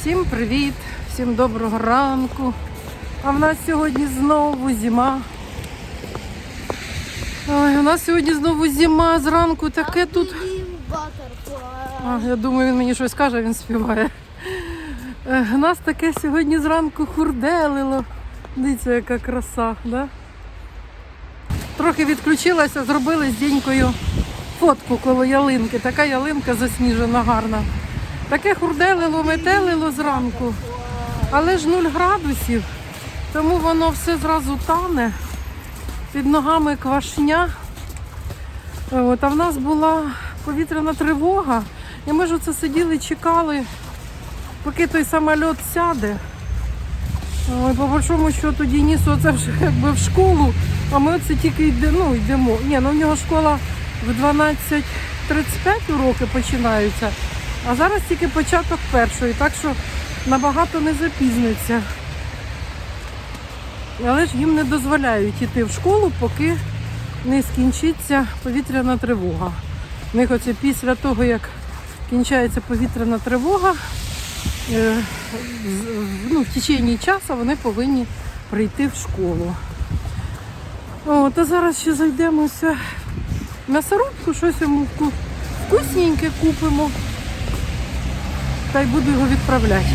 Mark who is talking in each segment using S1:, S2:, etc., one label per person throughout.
S1: Всім привіт, всім доброго ранку. А в нас сьогодні знову зима. Ой, у нас сьогодні знову зима зранку таке тут. А, я думаю, він мені щось каже, він співає. Е, У нас таке сьогодні зранку хурделило. Дивіться, яка краса, да? Трохи відключилася, зробили з дінькою фотку коло ялинки. Така ялинка засніжена гарна. Таке хурделило, метелило зранку. Але ж 0 градусів, тому воно все зразу тане. Під ногами квашня. От, а в нас була повітряна тривога. І ми ж оце сиділи, чекали, поки той самоліт сяде. Ой, по большому счету Денис оце вже якби в школу, а ми оце тільки йде, ну, йдемо. Ні, ну в нього школа в 12.35 уроки починаються, а зараз тільки початок першої, так що набагато не запізниться. Але ж їм не дозволяють йти в школу, поки не скінчиться повітряна тривога. В них оце після того, як кінчається повітряна тривога, е, ну, в течение часу вони повинні прийти в школу. От, а зараз ще зайдемося в м'ясорубку, щось йому вкусненьке купимо. Та й буду його відправляти.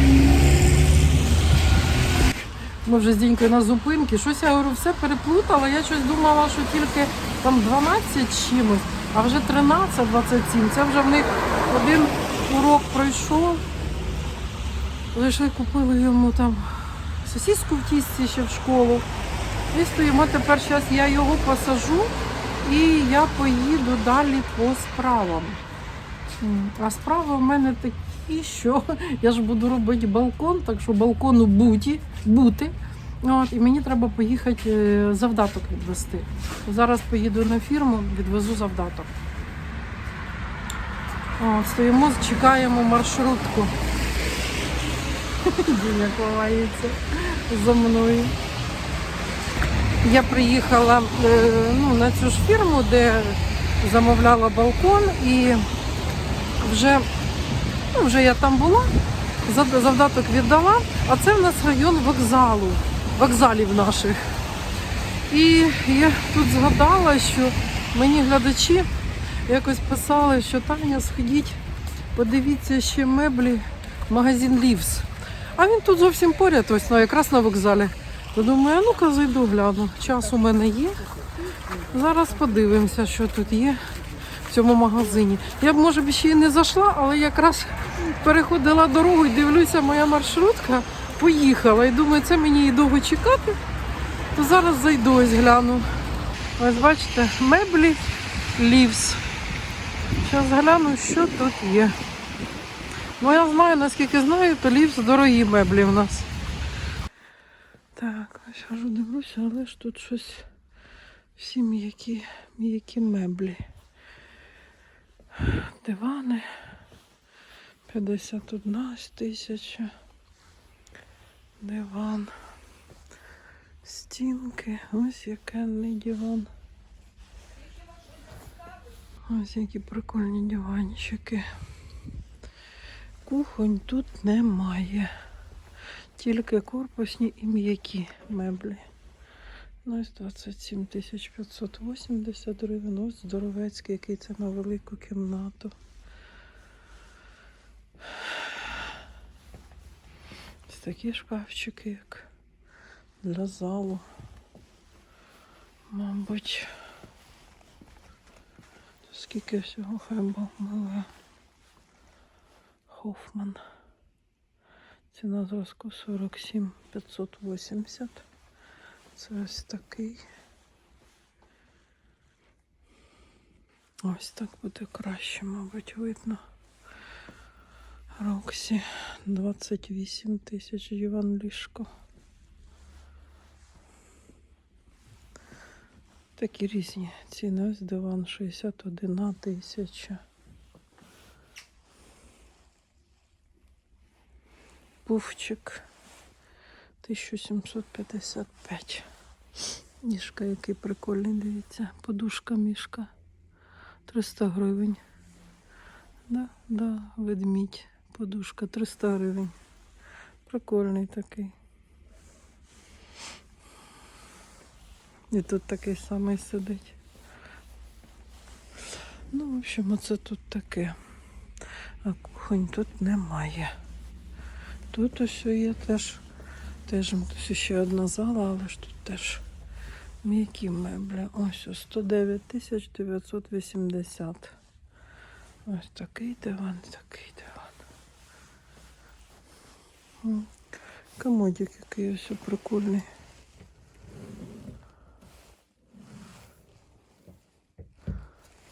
S1: Ми вже з Дінькою на зупинці. Щось я говорю, все переплутала. Я щось думала, що тільки там 12 чимось, а вже 13-27. Це вже в них один урок пройшов. Зайшли, купили йому там сосиску в тісті ще в школу. І стоїмо тепер, зараз я його посажу і я поїду далі по справам. А справи в мене такі, що я ж буду робити балкон, так що балкону буті, бути. От, і мені треба поїхати е, завдаток відвести. Зараз поїду на фірму, відвезу завдаток. От, стоїмо, чекаємо маршрутку. Діня ховається за мною. Я приїхала е, ну, на цю ж фірму, де замовляла балкон, і вже, ну, вже я там була, завдаток віддала, а це в нас район вокзалу, вокзалів наших. І я тут згадала, що мені глядачі якось писали, що Таня, сходіть, подивіться ще меблі, магазин Лівс. А він тут зовсім поряд, ось ну, якраз на вокзалі. То думаю, ну-ка зайду гляну. Час у мене є. Зараз подивимося, що тут є в цьому магазині. Я б, може б, ще й не зайшла, але якраз переходила дорогу і дивлюся, моя маршрутка поїхала. І думаю, це мені і довго чекати. То зараз зайду ось гляну. Ось бачите, меблі Лівс. Зараз гляну, що тут є. Ну, я знаю, наскільки знаю, то лівс дорогі меблі в нас. Так, ось хожу дивлюся, але ж тут щось всі м'які, меблі. Дивани 51 тисяча. Диван. Стінки. Ось якенний диван. Ось які прикольні диванчики. Кухонь тут немає. Тільки корпусні і м'які меблі. Ну, ось 27 тисяч 580 гривень. Ось здоровецький, який це на велику кімнату. Ось такі шкафчики, як для залу. Мабуть. Скільки всього Бог милує. Хофман. Ціна зразку 47 580. Це ось такий. Ось так буде краще, мабуть, видно. Роксі 28 тисяч диван ліжко. Такі різні ціни. Ось диван 61 тисяча. Пуфчик 1755. Ніжка, який прикольний, дивіться. Подушка мішка. 300 гривень. Да, да, ведмідь. Подушка 300 гривень. Прикольний такий. І тут такий самий сидить. Ну, в общем, оце тут таке. А кухонь тут немає. Тут ось є теж, теж ось ще одна зала, але ж тут теж м'які меблі. Ось ось 109 980. Ось такий диван, такий диван. Комодик який ось прикольний.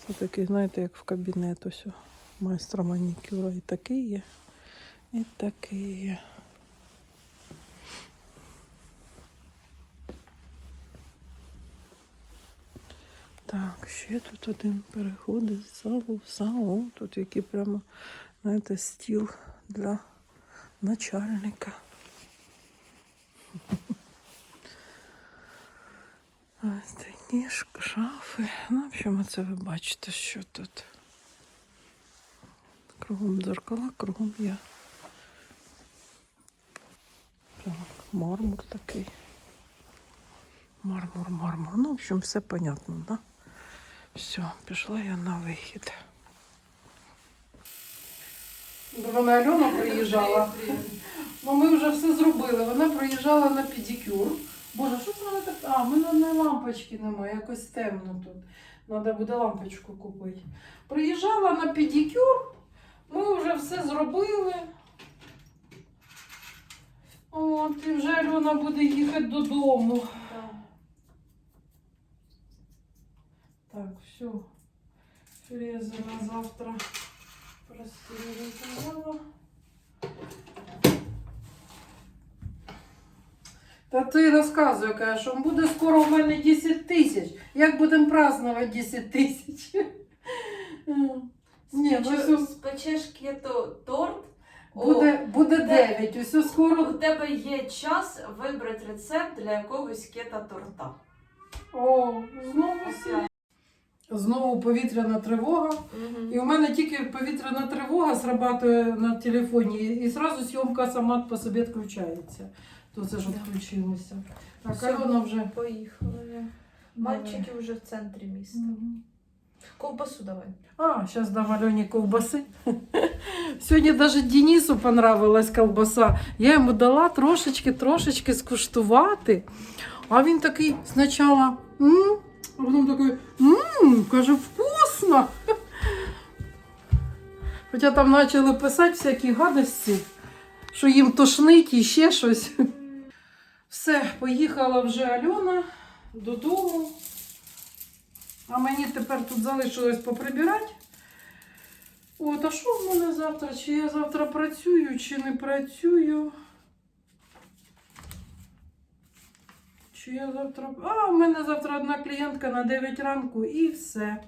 S1: Це такий, знаєте, як в кабінет ось майстра манікюра. І такий є, і такий є. Так, ще тут один переходить з залу в залу. Тут який прямо, знаєте, стіл для начальника. Ось такі ж шафи. Ну, в общем, це ви бачите, що тут. Кругом дзеркала, кругом я. Так, мармур такий. Мармур, мармур. Ну, в общем, все понятно, да? Все, пішла я на вихід. До мене Альона приїжджала. Ну, ми вже все зробили. Вона приїжджала на педикюр. Боже, що це вона так? А, в мене лампочки немає, якось темно тут. Треба буде лампочку купити. Приїжджала на педикюр, ми вже все зробили. От, і вже Альона буде їхати додому. Так, все. Фрезы на завтра простерилизовала. Та ти розказуй, каже, що буде скоро у мене 10 тисяч. Як будемо празднувати 10 тисяч? Ні, ну все
S2: Спечеш кето торт. О,
S1: буде, буде 9. Усе скоро.
S2: У тебе є час вибрати рецепт для якогось кета торта.
S1: О, знову сі- Знову повітряна тривога. І у мене тільки повітряна тривога срабатує на телефоні, і зразу зйомка сама по собі відключається. То це ж відключилося. Так,
S2: Все.
S1: Альона вже.
S2: Поїхали. Мальчики вже в центрі міста. Ковбасу давай.
S1: А, зараз дам Альоні ковбаси. Сьогодні навіть Денису понравилась ковбаса. Я йому дала трошечки, трошечки скуштувати. А він такий спочатку, а потім такий, мм, каже, вкусно. Хоча там почали писати всякі гадості, що їм тошнить і ще щось. Все, поїхала вже Альона додому. А мені тепер тут залишилось поприбирати. От, а що в мене завтра? Чи я завтра працюю, чи не працюю? Чи я завтра. А, у мене завтра одна клієнтка на 9 ранку і все.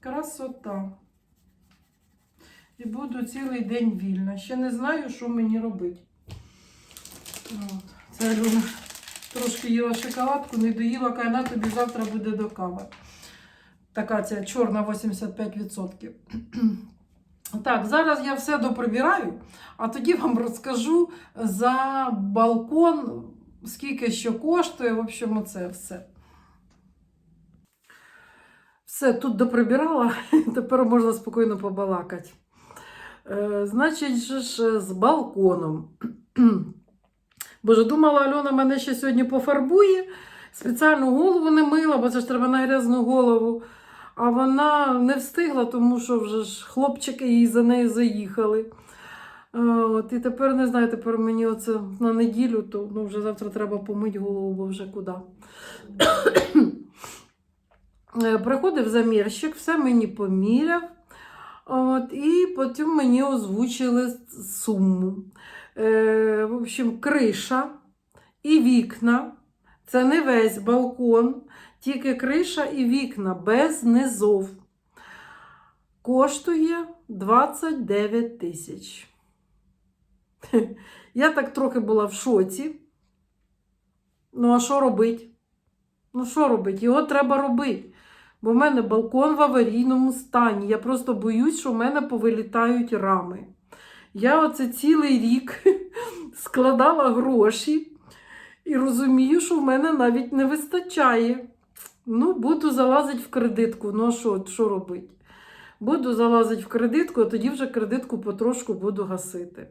S1: Красота. І буду цілий день вільна. Ще не знаю, що мені робити. От. Це Альона трошки їла шоколадку, не доїла, каже, на тобі завтра буде до кави. Така ця чорна 85%. Так, зараз я все доприбираю, а тоді вам розкажу за балкон, скільки що коштує. В общем, оце все. Все, тут доприбирала, тепер можна спокійно побалакати. Е, значить, ж з балконом. Боже, думала, Альона мене ще сьогодні пофарбує. Спеціально голову не мила, бо це ж треба на грязну голову. А вона не встигла, тому що вже ж хлопчики їй за нею заїхали. Е, От, і тепер не знаю, тепер мені оце на неділю, то ну, вже завтра треба помити голову, бо вже куди. Е, Приходив замірщик, все мені поміряв. От, і потім мені озвучили суму. Е, в общем, криша і вікна. Це не весь балкон, тільки криша і вікна без низов. Коштує 29 тисяч. Я так трохи була в шоці. Ну, а що робити? Ну, що робити? Його треба робити. Бо в мене балкон в аварійному стані. Я просто боюсь, що в мене повилітають рами. Я оце цілий рік складала гроші і розумію, що в мене навіть не вистачає. Ну, буду залазити в кредитку. Ну, а що, робити? Буду залазити в кредитку, а тоді вже кредитку потрошку буду гасити.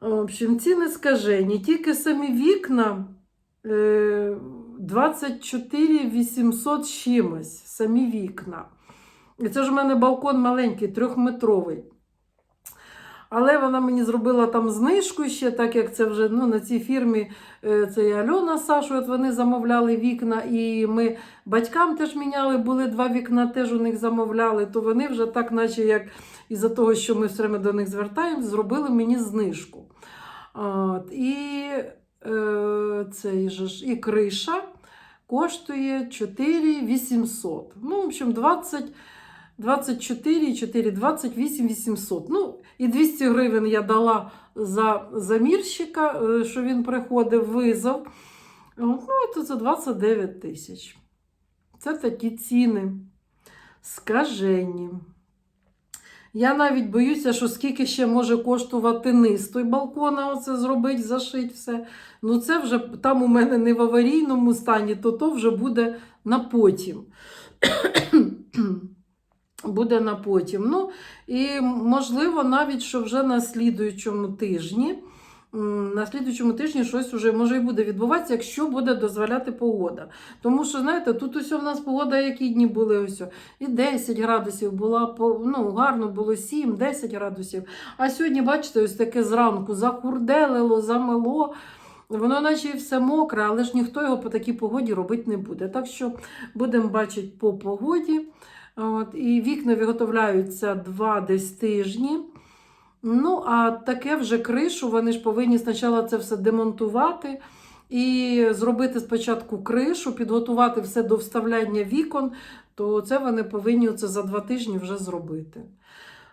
S1: В общем, ціни скажені. Тільки самі вікна е, 24 800 з чимось. Самі вікна. І це ж у мене балкон маленький, трьохметровий. Але вона мені зробила там знижку ще, так як це вже ну, на цій фірмі е, це і Альона з Сашою, от вони замовляли вікна, і ми батькам теж міняли, були два вікна, теж у них замовляли, то вони вже так, наче як із-за того, що ми все до них звертаємось, зробили мені знижку. От, і е, цей же ж, і криша коштує 4 800. Ну, в общем, 20, 24, 4, 28 800. Ну, і 200 гривень я дала за замірщика, е, що він приходив, визов. Ну, то це 29 тисяч. Це такі ціни. Скажені. Я навіть боюся, що скільки ще може коштувати низ той балкона, оце зробити, зашить все. Ну, це вже там у мене не в аварійному стані, то то вже буде на потім. буде на потім. Ну, і можливо, навіть що вже на слідуючому тижні. На слідуючому тижні щось вже може і буде відбуватися, якщо буде дозволяти погода. Тому що, знаєте, тут усе в нас погода, які дні були ось. І 10 градусів була, ну, гарно було 7-10 градусів. А сьогодні, бачите, ось таке зранку захурделило, замело. Воно наче і все мокре, але ж ніхто його по такій погоді робити не буде. Так що будемо бачити по погоді. От, і вікна виготовляються два десь тижні. Ну, а таке вже кришу, вони ж повинні спочатку це все демонтувати і зробити спочатку кришу, підготувати все до вставляння вікон, то це вони повинні це за два тижні вже зробити.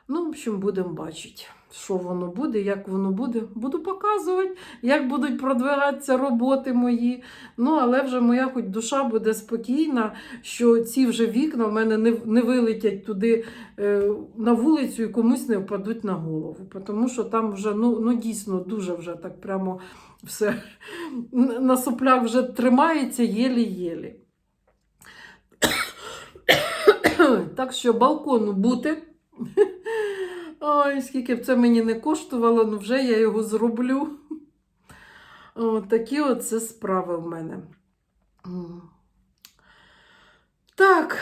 S1: Ну, в общем, будемо бачити, що воно буде, як воно буде. Буду показувати, як будуть продвигатися роботи мої. Ну, але вже моя хоч душа буде спокійна, що ці вже вікна в мене не, не вилетять туди е, на вулицю і комусь не впадуть на голову. Тому що там вже ну, ну дійсно дуже вже так прямо все на соплях вже тримається єлі-єлі. Так що балкону бути. Ой, скільки б це мені не коштувало, ну вже я його зроблю. О, такі оце справи в мене. Так,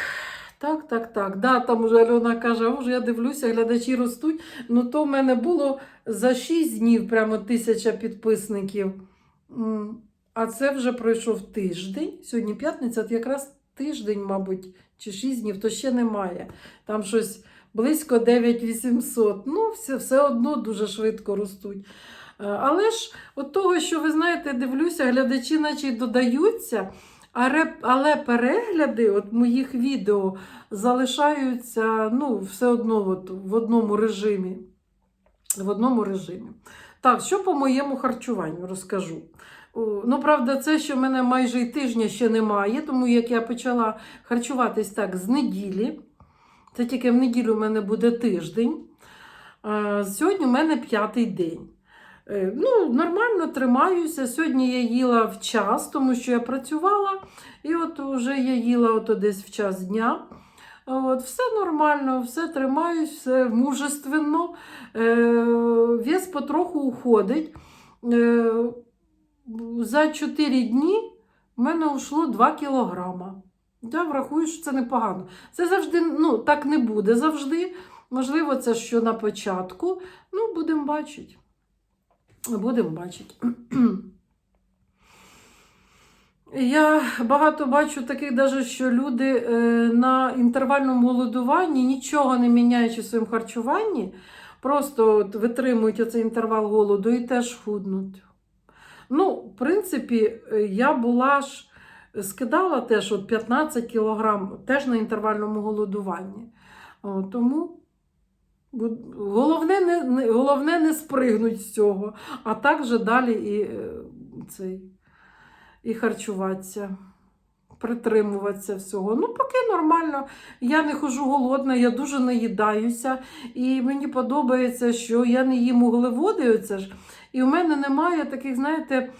S1: так, так, так. Да, там уже Альона каже, «О, вже я дивлюся, глядачі ростуть. Ну, то в мене було за 6 днів прямо тисяча підписників. А це вже пройшов тиждень. Сьогодні п'ятниця, от якраз тиждень, мабуть, чи 6 днів, то ще немає. Там щось близько 9800. Ну, все, все одно дуже швидко ростуть. Е, Але ж от того, що ви знаєте, дивлюся, глядачі наче й додаються, але перегляди от моїх відео залишаються ну, все одно от, в одному режимі. В одному режимі. Так, що по моєму харчуванню розкажу. Ну, правда, це, що в мене майже й тижня ще немає, тому як я почала харчуватись так з неділі. Це тільки в неділю в мене буде тиждень. Сьогодні в мене п'ятий день. Е, Ну, нормально тримаюся. Сьогодні я їла в час, тому що я працювала, і от вже я їла от десь в час дня. От, все нормально, все тримаюсь, все мужественно. Е, вес потроху уходить. Е, за 4 дні в мене йшло 2 кілограма. Я врахую, що це непогано. Це завжди ну, так не буде завжди. Можливо, це що на початку. Ну, будемо бачити. Будемо бачити. Я багато бачу таких, даже, що люди е, на інтервальному голодуванні, нічого не міняючи в своєму харчуванні, просто от витримують оцей інтервал голоду і теж худнуть. Ну, в принципі, е, я була ж скидала теж от 15 кілограм теж на інтервальному голодуванні. Тому головне не, не, головне не спригнуть з цього, а так же далі і, е, цей, і харчуватися. притримуватися всього. Ну, поки нормально. Я не хожу голодна, я дуже наїдаюся. І мені подобається, що я не їм углеводи. Оце ж. І в мене немає таких, знаєте,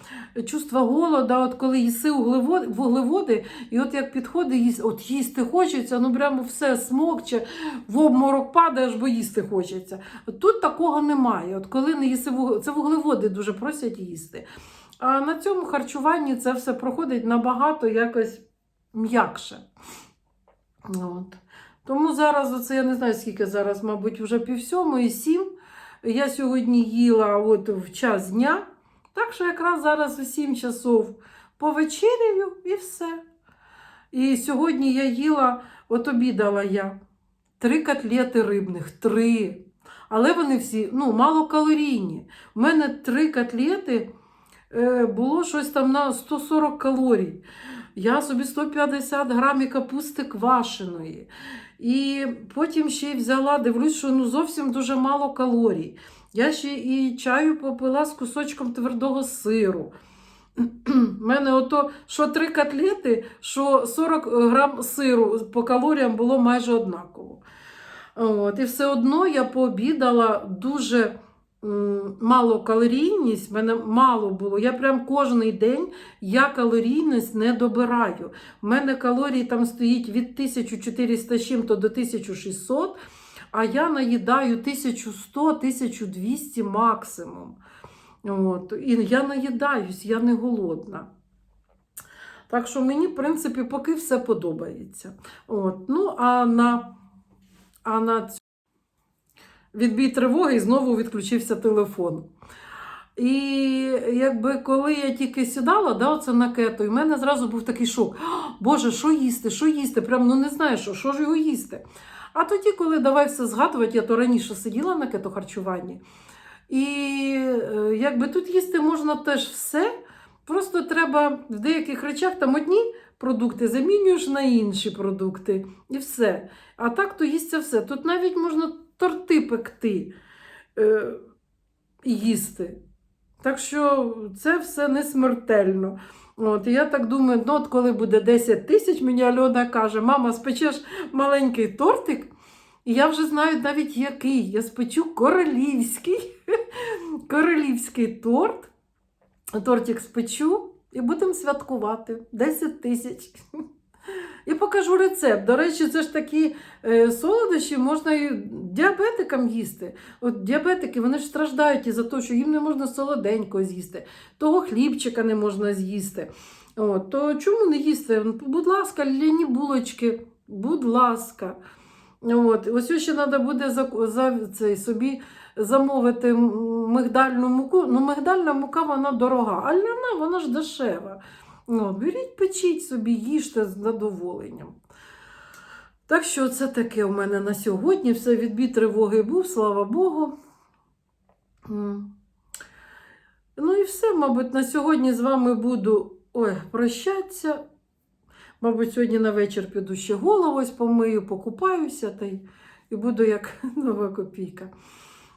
S1: чувства голода, от коли їси вуглеводи, і от як підходить, їсть, от їсти хочеться, ну прямо все смокче, в обморок падаєш, бо їсти хочеться. Тут такого немає. От коли не їси вуглеводи, це вуглеводи дуже просять їсти. А на цьому харчуванні це все проходить набагато якось м'якше. От. Тому зараз, оце я не знаю, скільки зараз, мабуть, вже пів сьомої, сім. Я сьогодні їла от в час дня. Так що якраз зараз у 7 часов повечеряю і все. І сьогодні я їла, от обідала я, три котлети рибних, три. Але вони всі ну, малокалорійні. У мене три котлети е, було щось там на 140 калорій. Я собі 150 грамів капусти квашеної. І потім ще й взяла, дивлюсь, що ну, зовсім дуже мало калорій. Я ще і чаю попила з кусочком твердого сиру. У мене ото, що три котлети, що 40 грам сиру по калоріям було майже однаково. От, і все одно я пообідала дуже м, мало калорійність, в мене мало було. Я прям кожен день я калорійність не добираю. У мене калорій там стоїть від 1400 чим-то до 1600, а я наїдаю 1100-1200 максимум. От. І я наїдаюсь, я не голодна. Так що мені, в принципі, поки все подобається. От. Ну, а на, а на цю... відбій тривоги і знову відключився телефон. І якби коли я тільки сідала, да, оце на кету, і в мене зразу був такий шок. Боже, що їсти, що їсти? Прям ну не знаю, що, що ж його їсти. А тоді, коли давай все згадувати, я то раніше сиділа на кетохарчуванні. І е, якби тут їсти можна теж все. Просто треба в деяких речах там одні продукти замінюєш на інші продукти. І все. А так то їсться все. Тут навіть можна торти пекти е, їсти. Так що це все не смертельно. От, я так думаю, ну от коли буде 10 тисяч, мені Альона каже, мама, спечеш маленький тортик, і я вже знаю навіть який. Я спечу королівський, королівський торт. Тортик спечу і будемо святкувати 10 тисяч. І покажу рецепт. До речі, це ж такі е, солодощі можна і діабетикам їсти. От діабетики вони ж страждають із-за того, що їм не можна солоденького з'їсти, того хлібчика не можна з'їсти. От, то чому не їсти? Будь ласка, ляні булочки, будь ласка. От, ось ще треба буде за, за цей, собі замовити мигдальну муку. Ну, мигдальна мука вона дорога, а ляна вона ж дешева. Ну, беріть, печіть собі, їжте з задоволенням. Так що це таке у мене на сьогодні. Все, відбій тривоги був, слава Богу. Ну і все, мабуть, на сьогодні з вами буду ой, прощатися. Мабуть, сьогодні на вечір піду ще голову ось помию, покупаюся та й і буду як нова копійка.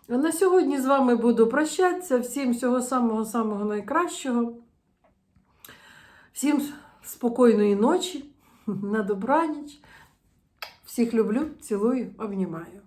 S1: А на сьогодні з вами буду прощатися. Всім всього самого-самого найкращого. Всім спокійної ночі, на добраніч. Всіх люблю, цілую, обнімаю.